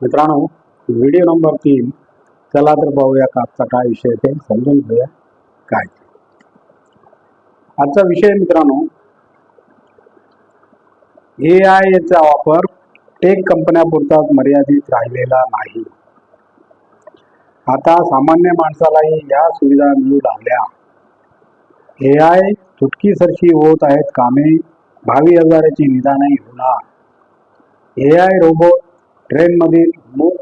मित्रांनो video number तीन चला तर पाहूया का आजचा काय विषय ते समजून घेऊया काय आजचा विषय मित्रांनो ए आय वापर टेक कंपन्यापुरताच मर्यादित राहिलेला नाही. आता सामान्य माणसालाही या सुविधा मिळू लागल्या. ए आय चुटकीसरशी होत आहेत कामे भावी आजाराची निदानही होणार. ए आय रोबोट ट्रेनमधील मूक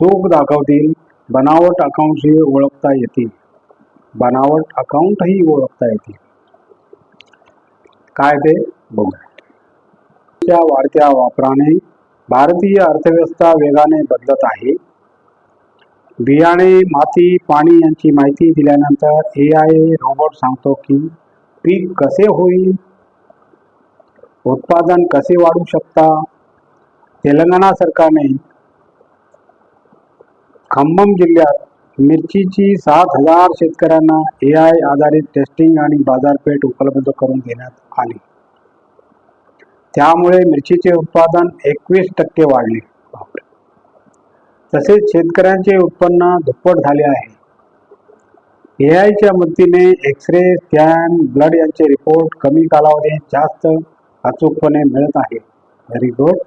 चूक दाखवतील. बनावट अकाउंटशी ओळखता येतील. बनावट अकाउंटही ओळखता येतील. काय ते बघूया. वाढत्या वापराने भारतीय अर्थव्यवस्था वेगाने बदलत आहे. बियाणे माती पाणी यांची माहिती दिल्यानंतर ए आय रोबोट सांगतो की पीक कसे होईल? उत्पादन कसे वाढू शकता? तेलंगणा सरकारने खम्मम जिल्ह्यात मिरचीची सात हजार शेतकऱ्यांना ए आय आधारित टेस्टिंग आणि बाजारपेठ उपलब्ध करून देण्यात आली. त्यामुळे मिरचीचे उत्पादन एकवीस टक्के वाढले. बापरे. तसेच शेतकऱ्यांचे उत्पन्न दुप्पट झाले आहे. ए आयच्या मदतीने एक्सरे स्कॅन ब्लड यांचे रिपोर्ट कमी कालावधीत जास्त अचूकपणे मिळत आहे. व्हेरी गुड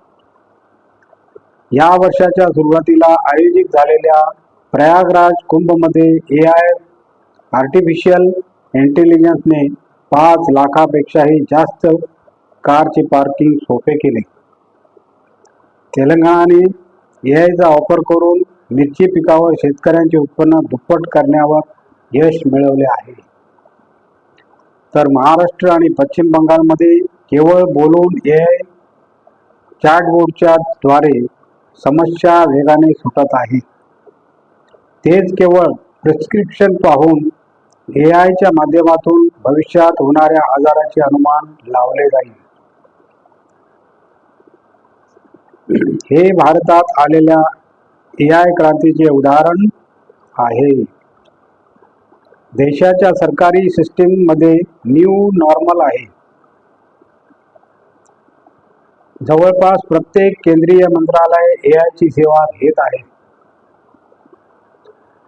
या वर्षाच्या सुरुवातीला आयोजित झालेल्या प्रयागराज कुंभमध्ये ए आय आर्टिफिशियल इंटेलिजन्सने पाच लाखापेक्षाही जास्त कारचे पार्किंग सोपे केले. तेलंगणाने ए आयचा वापर करून मिरची पिकावर शेतकऱ्यांचे उत्पन्न दुप्पट करण्यावर यश मिळवले आहे. तर महाराष्ट्र आणि पश्चिम बंगालमध्ये केवळ बोलून ए आय चॅटबोर्डच्या द्वारे समस्या वेगाने सुटत आहे. तेच केवळ प्रिस्क्रिप्शन पाहून ए आयच्या माध्यमातून भविष्यात होणाऱ्या आजाराचे अनुमान लावले जाईल. हे भारतात आलेल्या ए आय क्रांतीचे उदाहरण आहे. देशाच्या सरकारी सिस्टीममध्ये न्यू नॉर्मल आहे. जवळपास प्रत्येक केंद्रीय मंत्रालय ए ची सेवा घेत आहे.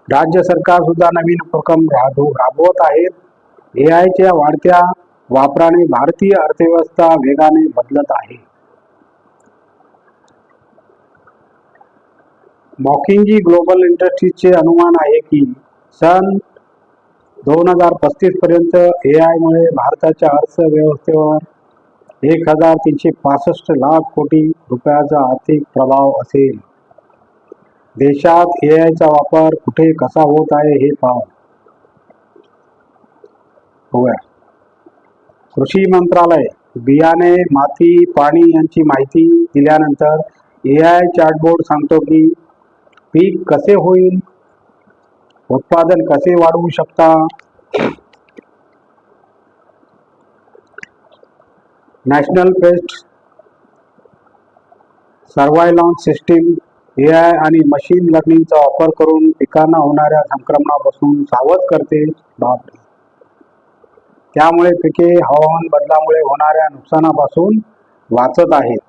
राज्य सरकार सुद्धा नवीन उपक्रम राबव राबवत आहेत ए आयच्या वाढत्या वापराने भारतीय अर्थव्यवस्था वेगाने बदलत आहे. मॉकिंगी ग्लोबल इंडस्ट्रीजचे अनुमान आहे की सन दोन हजार पस्तीस पर्यंत ए आयमुळे भारताच्या अर्थव्यवस्थेवर एक हजार तीनशे पासष्ट लाख कोटी रुपयाचा आर्थिक प्रभाव असेल. देशात ए आयचा वापर कुठे कसा होत आहे हे पाहू. होऊया कृषी मंत्रालय बियाणे माती पाणी यांची माहिती दिल्यानंतर ए आय चॅटबोर्ड सांगतो की पीक कसे होईल? उत्पादन कसे वाढवू शकता? National pest surveillance system A I आणि मशीन लर्निंगचा वापर करून पिकांना होणाऱ्या संक्रमणापासून सावध करते बापरे. त्यामुळे पिके हवामान बदलामुळे होणाऱ्या नुकसानापासून वाचत आहेत.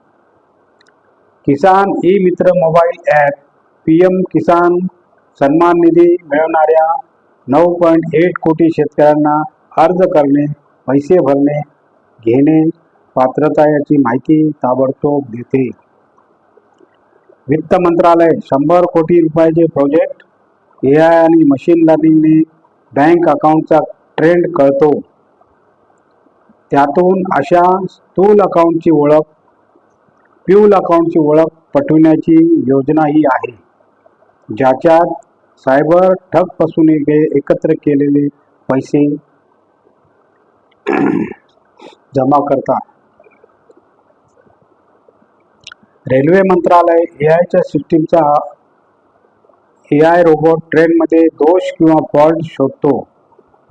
Kisan e Mitra mobile app P M Kisan Samman Nidhi मिळवणाऱ्या नऊ पॉईंट एट कोटी शेतकऱ्यांना अर्ज करणे पैसे भरणे घेणे पात्रता याची माहिती ताबडतोब देते. वित्त मंत्रालय शंभर कोटी रुपयाचे प्रोजेक्ट ए आय आणि मशीन लर्निंगने बँक अकाउंटचा ट्रेंड कळतो. त्यातून अशा स्थूल अकाउंटची ओळख प्यूल अकाउंटची ओळख पटविण्याची योजनाही आहे ज्याच्यात सायबर ठगपासून एकत्र केलेले पैसे जमा करतात. रेल्वे मंत्रालय ए आयच्या सिस्टीमचा ए आय रोबोट ट्रेनमध्ये दोष किंवा फॉल्ट शोधतो.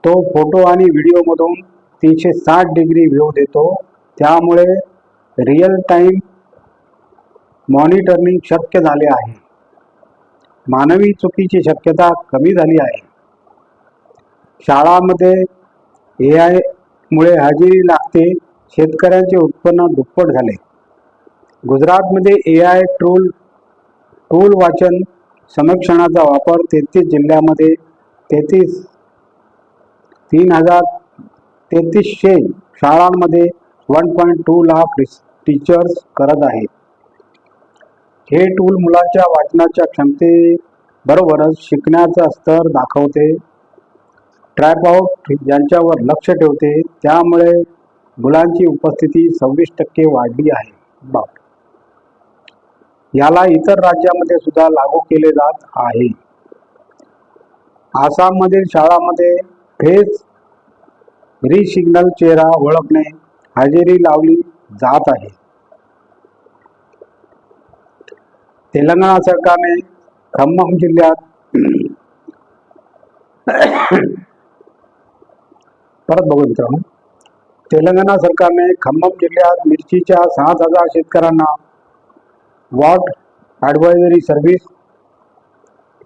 तो फोटो आणि व्हिडिओमधून तीनशे साठ डिग्री व्ह्यू देतो. त्यामुळे रिअल टाईम मॉनिटरिंग शक्य झाले आहे. मानवी चुकीची शक्यता कमी झाली आहे. शाळामध्ये ए आयमुळे हजेरी लागते. शेतकऱ्यांचे उत्पन्न दुप्पट झाले. गुजरातमध्ये ए आय टूल टूल वाचन समीक्षणाचा वापर तेहतीस जिल्ह्यामध्ये तेहतीस तीन हजार तेहतीसशे शाळांमध्ये one point two lakh teachers करत आहेत. हे टूल मुलांच्या वाचनाच्या क्षमतेबरोबरच शिकण्याचा स्तर दाखवते. ट्रॅपआउट यांच्यावर लक्ष ठेवते. त्यामुळे मुलांची उपस्थिती सव्वीस टक्के वाढली आहे. बाप याला इतर राज्यामध्ये सुद्धा लागू केले जात आहे. आसाममधील शाळांमध्ये फेस रिसिग्नल चेहरा ओळखणे हजेरी लावली जात आहे. तेलंगणा सरकारने खम्मम जिल्ह्यात परत बघू मित्रांनो. तेलंगणा सरकारने खम्मम जिल्ह्यात मिरचीच्या सात हजार शेतकऱ्यांना वॉट ॲडवायझरी सर्व्हिस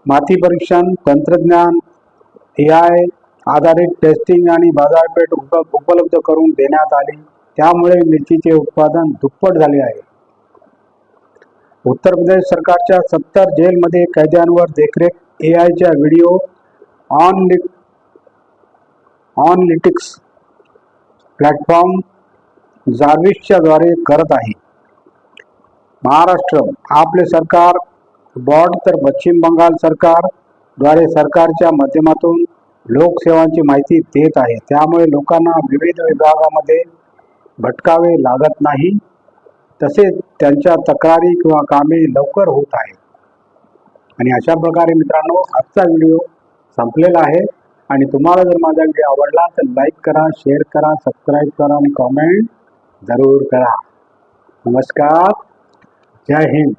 माती परीक्षण तंत्रज्ञान ए आय आधारित टेस्टिंग आणि बाजारपेठ उप उपलब्ध करून देण्यात आली. त्यामुळे मिरचीचे उत्पादन दुप्पट झाले आहे. उत्तर प्रदेश सरकारच्या सत्तर जेलमध्ये कैद्यांवर देखरेख ए आयच्या व्हिडिओ ऑन ऑनलिटिक्स प्लॅटफॉर्म जार्विसच्या द्वारे करत आहे. महाराष्ट्र आपले सरकार बॉर्ड तर पश्चिम बंगाल सरकारद्वारे सरकारच्या माध्यमातून लोकसेवांची माहिती देत आहे. त्यामुळे लोकांना विविध विभागामध्ये भटकावे लागत नाही. तसेच त्यांच्या तक्रारी किंवा कामे लवकर होत आहेत. आणि अशा प्रकारे मित्रांनो आजचा व्हिडिओ संपलेला आहे. आणि तुम्हाला जर माझा व्हिडिओ आवडला तर लाईक करा शेअर करा सबस्क्राईब करा आणि कॉमेंट जरूर करा. नमस्कार. জয় হিন্দ